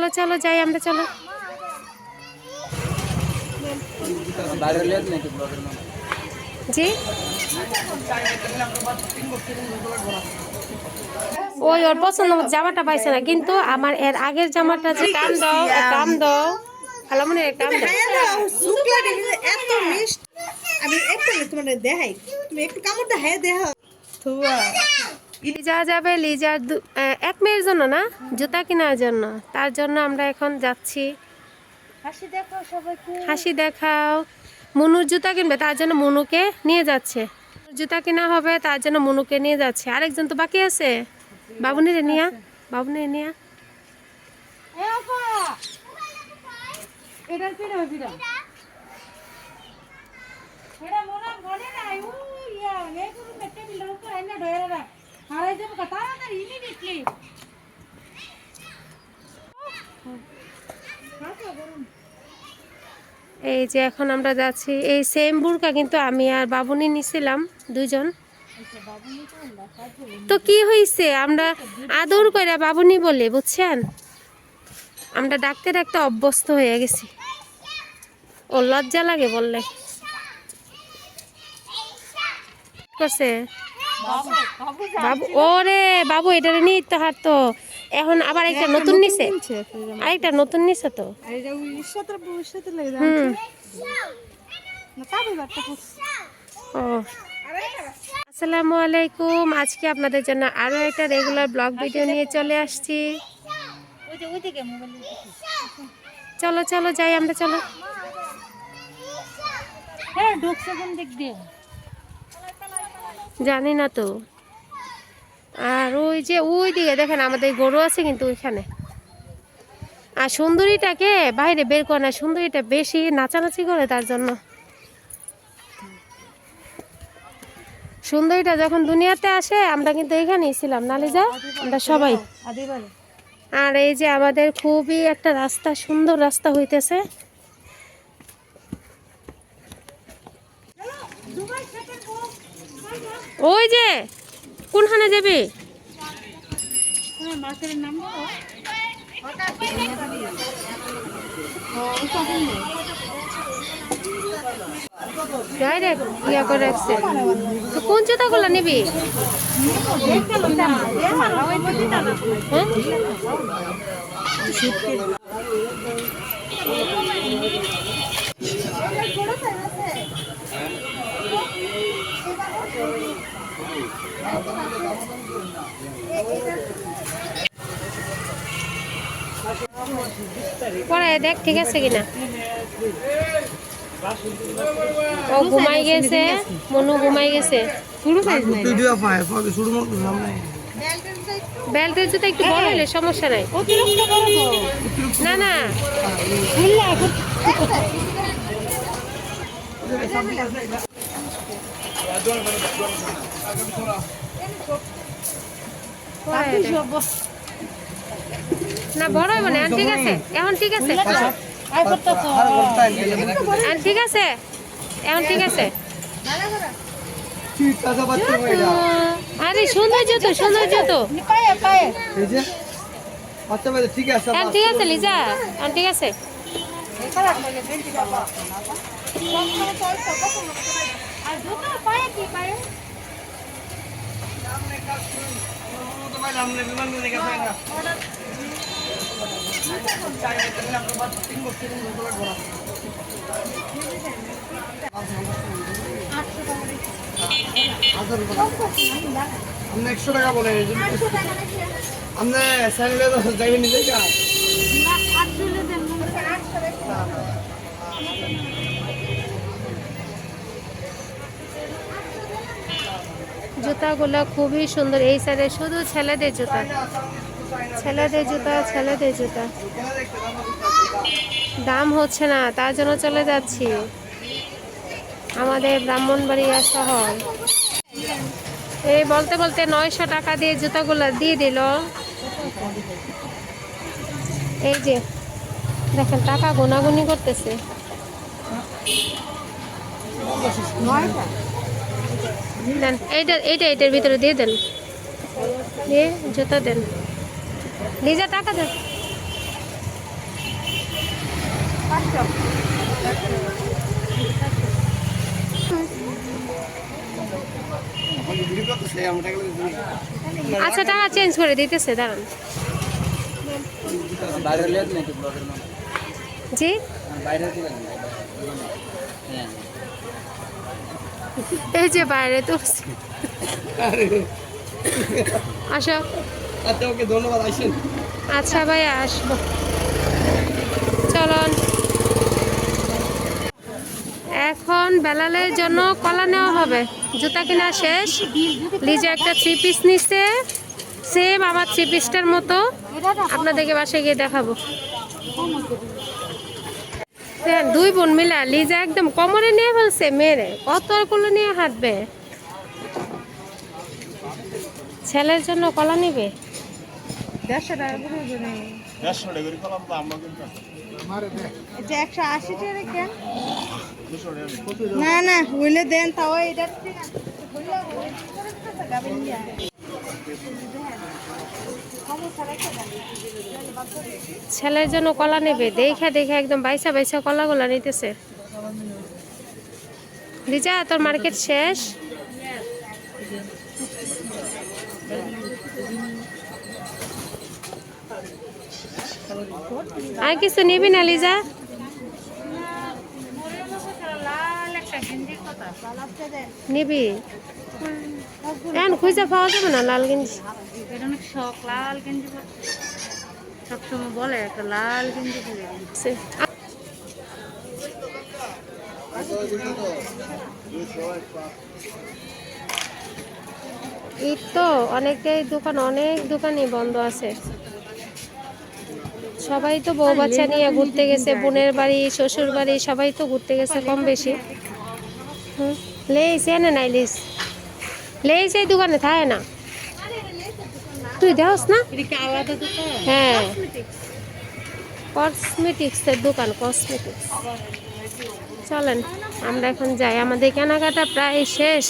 চলো চলো যাই আমরা চলো। জি? ওই ওর পছন্দ জামাটা পাইছে না কিন্তু আমার এর আগের জামাটা যে কাম দাও কাম দাও। ভালো মনে হয় কাম দাও। এত মিষ্টি। আমি একটু তোমার দেখাই। তুমি একটু কামড় দেখাই দেখা থুয়া। লিজা যাবে লিজার এক মেয়ের জন্য না জুতা কেনার জন্য। তার জন্য আমরা এখন যাচ্ছি। হাসি দেখো সবাইকে। হাসি দেখাও। মনুর জুতা কিনবে তার জন্য মনুকে নিয়ে যাচ্ছে। জুতা কেনা হবে তার জন্য মনুকে নিয়ে যাচ্ছে। আরেকজন তো বাকি আছে। বাবুনি রে নিয়া। বাবুনি নিয়া এটা মোনা ইয়া নে মেটে তো আইনা ডয়রা এই যে এখন আমরা যাচ্ছি, এই সেম বুরকা কিন্তু আমি আর বাবুনি নিছিলাম দুজন তো কি হয়েছে আমরা আদর করে বাবুনি বলে, বুঝছেন? আমরা ডাকতে ডাকতে অভ্যস্ত হয়ে গেছি। ও লজ্জা লাগে বললে। করছে? বাবু ওরে বাবু এটা নিয়ে তো। হাঁটতো এখন আবার একটা নতুন নিছে? আরেকটা নতুন নিছে তো? আসসালামু আলাইকুম। আজকে আপনাদের জন্য আরও একটা রেগুলার ব্লগ ভিডিও নিয়ে চলে আসছি। চলো চলো যাই আমরা চলো। হ্যাঁ ঢুকছে কোন দিক দিয়ে? জানি না তো। আর ওই যে ওই দিকে দেখেন, আমাদের গরু আছে কিন্তু ওইখানে। আর সুন্দরীটাকে বাইরে বের করে না, সুন্দরীটা বেশি নাচানাচি করে তার জন্য। সুন্দরীটা যখন দুনিয়াতে আসে, আমরা কিন্তু এখানেই ছিলাম। নালে যা আমরা সবাই। আর এই যে আমাদের খুবই একটা রাস্তা, সুন্দর রাস্তা হইতেছে। ওই যে কোনখানে যাবি? ডাইরেক্ট ইয়া করে কোন জুতাগুলো নিবি? হ্যাঁ? পরে দেখ ঠিক আছে কিনা? ও ঘুমাই গেছে মনু ঘুমাই গেছে। শুরু বেল্টের জুতো একটু বড় হলে সমস্যা নাই। না না খুললা এখন পরে দেখ। না বড় হইব না। ঠিক আছে এখন ঠিক আছে? ঠিক আছে? এখন ঠিক আছে? ঠিক আছে বাচ্চা মেয়েরা আরে সৌন্দর্য তো সৌন্দর্য তো ঠিক আছে ঠিক আছে লিজা? ঠিক আছে? আর জুতো পায়ে কি পায়ে? আপনি একশো টাকা বলে আপনি স্যান্ডেলে তো যাইবেন জুতাগুলো খুবই সুন্দর। এই সাইডে শুধু ছেলেদের জুতা। ছেলেদের জুতা ছেলেদের জুতা। দাম হচ্ছে না, তার জন্য চলে যাচ্ছি। আমাদের ব্রাহ্মণবাড়িয়া শহর। এই বলতে বলতে নয়শো টাকা দিয়ে জুতাগুলো দিয়ে দিল। এই যে, দেখেন টাকা গুনাগুনি করতেছে। দেন এইটা এইটা এইটার ভিতরে দিয়ে দেন। দিয়ে জুতা দেন। লিজা টাকা দেন আচ্ছা টাকা চেঞ্জ করে দিতেছে দাঁড়ান। জি? বাইরে হ্যাঁ। এই যে বাইরে তো। আসো। আচ্ছা ওকে ধন্যবাদ আইসেন আচ্ছা ভাই আসব। চলন। এখন বেলালের জন্য কলা নেওয়া হবে। জুতা কিনা শেষ। লিজা একটা থ্রি পিস নিচ্ছে সেম আমার থ্রি পিসটার মতো। আপনাদেরকে বাসায় গিয়ে দেখাবো। দুই বোন মিলা লিজা একদম কোমরে নিয়ে ফেলছে মেরে। কত আর কুলো নিয়ে হাঁটবে। ছেলের জন্য কলা নেবে? না না হইলে দেন তাও এটা ছেলের জন্য কলা নেবে। দেখে দেখে, একদম বাইসা বাইসা কলা কলাগুলা নিতেছে। রিজা তোর মার্কেট শেষ? আর কিছু নিবি না, লিজা? নিবি। এখন খুঁজে পাওয়া যাবে না লাল গেঞ্জি এটা অনেক শখ, লাল গেঞ্জি সবসময় বলে, একটা লাল গেঞ্জি পরে। ঈদ তো অনেকেই দোকান, অনেক দোকানই বন্ধ আছে। সবাই তো বউ বাচ্চা নিয়ে ঘুরতে গেছে, বোনের বাড়ি, শ্বশুর বাড়ি, সবাই তো ঘুরতে গেছে কম বেশি। লেইস, এনে নাই লিস লেইস এই দোকানে থাকে না। তুই দেহস না? হ্যাঁ। কসমেটিক্সের দোকান কসমেটিক্স চলেন আমরা এখন যাই। আমাদের কেনাকাটা প্রায় শেষ।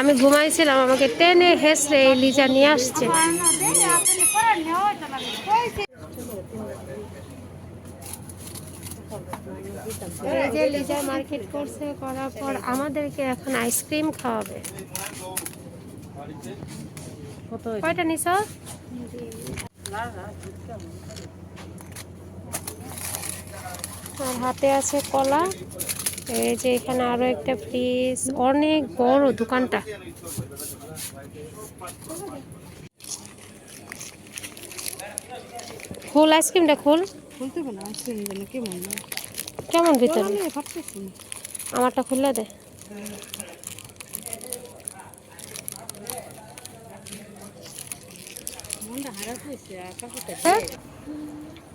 আমি ঘুমাইছিলাম আমাকে টেনে হেসড়ে এই লিজা নিয়ে আসছে। এই যে লিজা মার্কেট করছে করার পর আমাদেরকে এখন আইসক্রিম খাওয়াবে। কয়টা নিছ? আর হাতে আছে কলা। এই যে এখানে আরও একটা ফ্রিজ। অনেক বড় দোকানটা। খোল আইসক্রিমটা খোল। বলতে পারো আইসক্রিম যেন কেমন ভিতরে? আমারটা খুলে দে মনটা হারাত হয়েছে আর কাকুটা হ্যাঁ?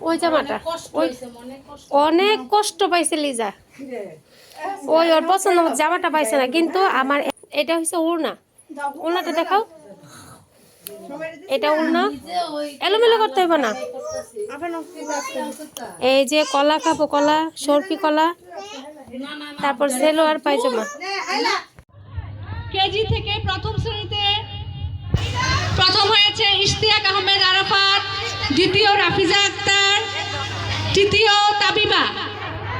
ওই জামাটা। অনেক কষ্ট পাইছে লিজা। ওই ওর পছন্দ জামাটা পাইছে না কিন্তু আমার এটা হচ্ছে উড়না উড়নাটা দেখাও। এটা উড়না এলোমেলো করতে হবে না। এই যে কলা খাব কলা সরপি কলা তারপর সেলো আর পায়জামা। কেজি থেকে প্রথম শ্রেণীতে প্রথম হয়েছে ইশতিয়াক আহমেদ আরাফাত, দ্বিতীয় রাফিজা আক্তার, তৃতীয় তাবিবা।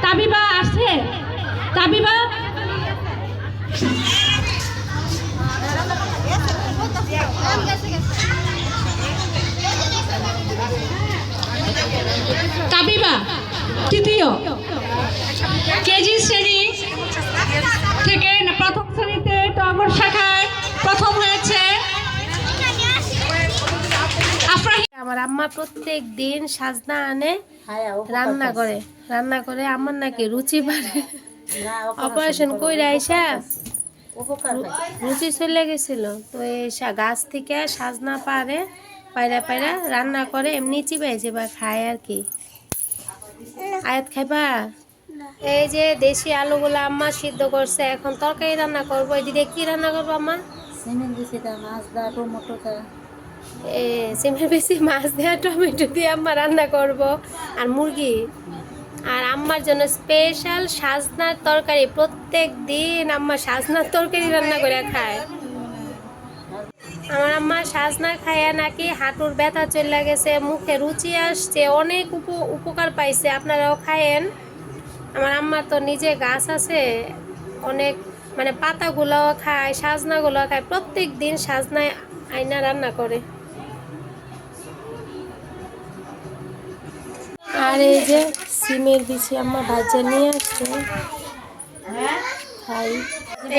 তাবিবা আছে? তাবিবা? তাবিবা, তৃতীয়। কেজি শ্রেণি থেকে প্রথম শ্রেণীতে টগর শাখায় প্রথম হয়েছে আমার আম্মা প্রত্যেক দিন সাজনা আনে রান্না করে। রান্না করে আমার নাকি রুচি বাড়ে। অপারেশন কইরা আইসা রুচি চলে গেছিল। তো এই গাছ থেকে সাজনা পারে পায়রা পায়রা রান্না করে এমনি চিবাই চিবা খায় আর কি। আয়াত খাইবা? এই যে দেশি আলুগুলো আম্মা সিদ্ধ করছে এখন তরকারি রান্না করব। এদিকে কি রান্না করব আম্মা? সিমেন্ট দিছি মাছ দা টমেটো সিমের বেশি মাছ দেওয়া টমেটো দিয়ে আম্মা রান্না করব। আর মুরগি। আর আম্মার জন্য স্পেশাল সাজনার তরকারি। প্রত্যেক দিন আম্মা সাজনার তরকারি রান্না করে খায়। আমার আম্মা সাজনা খায়া নাকি হাঁটুর ব্যথা চলে গেছে, মুখে রুচি আসছে, অনেক উপ, উপকার পাইছে। আপনারাও খায়েন। আমার আম্মার তো নিজে গাছ আছে, অনেক মানে পাতাগুলোও খায় সাজনাগুলো খায়। প্রত্যেক দিন সাজনায় আয়না রান্না করে। আর এই যে সিমের বিচি আম্মা ভাজা নিয়ে আসছে। খাই।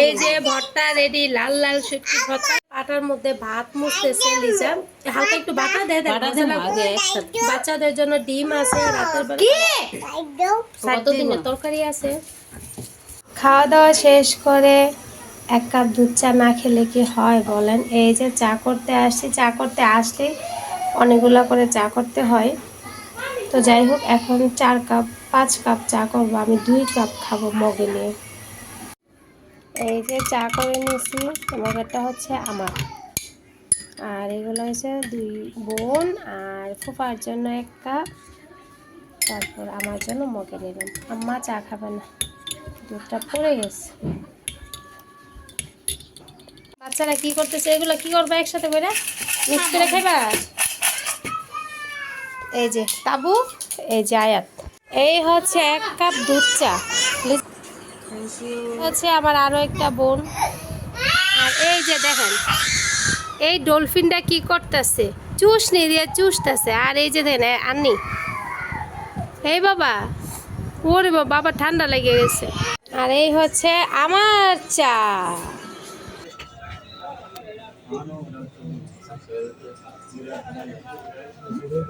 এই যে ভর্তা রেডি লাল লাল শুটকি ভর্তা। পাটার মধ্যে ভাত মুছতেছে লিজা। হালকা একটু বাটা দে বাচ্চাদের জন্য ডিম আছে রাতের বেলা। কতদিনের তরকারি আছে? খাওয়া দাওয়া শেষ করে এক কাপ দুধ চা না খেলে কি হয় বলেন? এই যে চা করতে আসছি চা করতে আসলে অনেকগুলো করে চা করতে হয়। তো যাই হোক, এখন চার কাপ, পাঁচ কাপ চা করব। আমি দুই কাপ খাব মগে নিয়ে। এই যে চা করে নিয়েছি, মগেরটা হচ্ছে আমার। আর এগুলো হচ্ছে দুই বোন আর ফুফার জন্য এক কাপ। তারপর আমার জন্য মগে নিলাম আম্মা চা খাবে না, দুধটা পড়ে গেছে। বাচ্চারা কি করতেছে? এগুলো কি করবে একসাথে করে? মিক্স করে খাইবা? এই যে, তাবু, এই যে আয়াত। এই হচ্ছে এক কাপ দুধ চা। হচ্ছে আমার আরও একটা বোন। আর এই যে দেখেন, এই ডলফিনটা কি করতেছে? চুষনি দিয়ে চুষতেছে। আর এই যে দেখেন আননি। এই বাবা, ওরে বাবা বাবা ঠান্ডা লেগে গেছে। আর এই হচ্ছে আমার চা।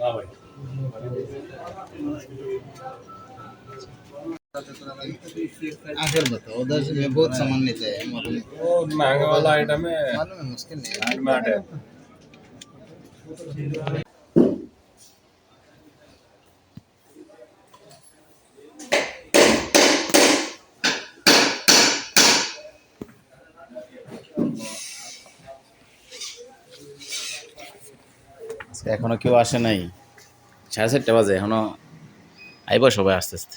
हाँ भाई आखिर बताओ उधर से मैं बहुत सामान लेते हैं मालूम वो महंगा वाला आइटम है मालूम है मुश्किल नहीं मैट है আজকে এখনো কেউ আসে নাই সাড়ে চারটা বাজে এখনও আইব সবাই আস্তে আস্তে।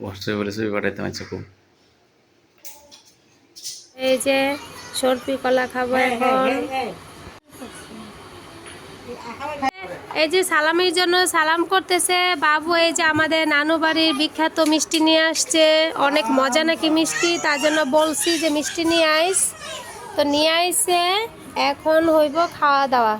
হোয়াটসঅ্যাপে বলে ছবি পাঠাইতে পারছে খুব এই যে সরপি কলা খাব এখন। এই যে সালামির জন্য সালাম করতেছে বাবু এই যে আমাদের নানু বাড়ির বিখ্যাত মিষ্টি নিয়ে আসছে। অনেক মজা নাকি মিষ্টি তার জন্য বলছি যে মিষ্টি নিয়ে আইস। তো নিয়ে আইসে এখন হইব খাওয়া দাওয়া।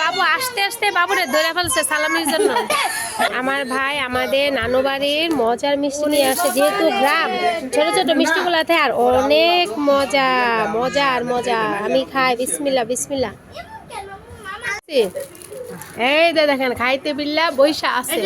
বাবু আসতে আসতে বাবুরে ধরে ফেলছে সালামির জন্য। আমার ভাই আমাদের নানু বাড়ির মজার মিষ্টি নিয়ে আসে যেহেতু গ্রাম ছোট ছোট মিষ্টিগুলাতে আর অনেক মজা মজা আর মজা আমি খাই বিসমিল্লা বিসমিল্লা এই দেখেন খাইতে বিল্লা বৈশা আছে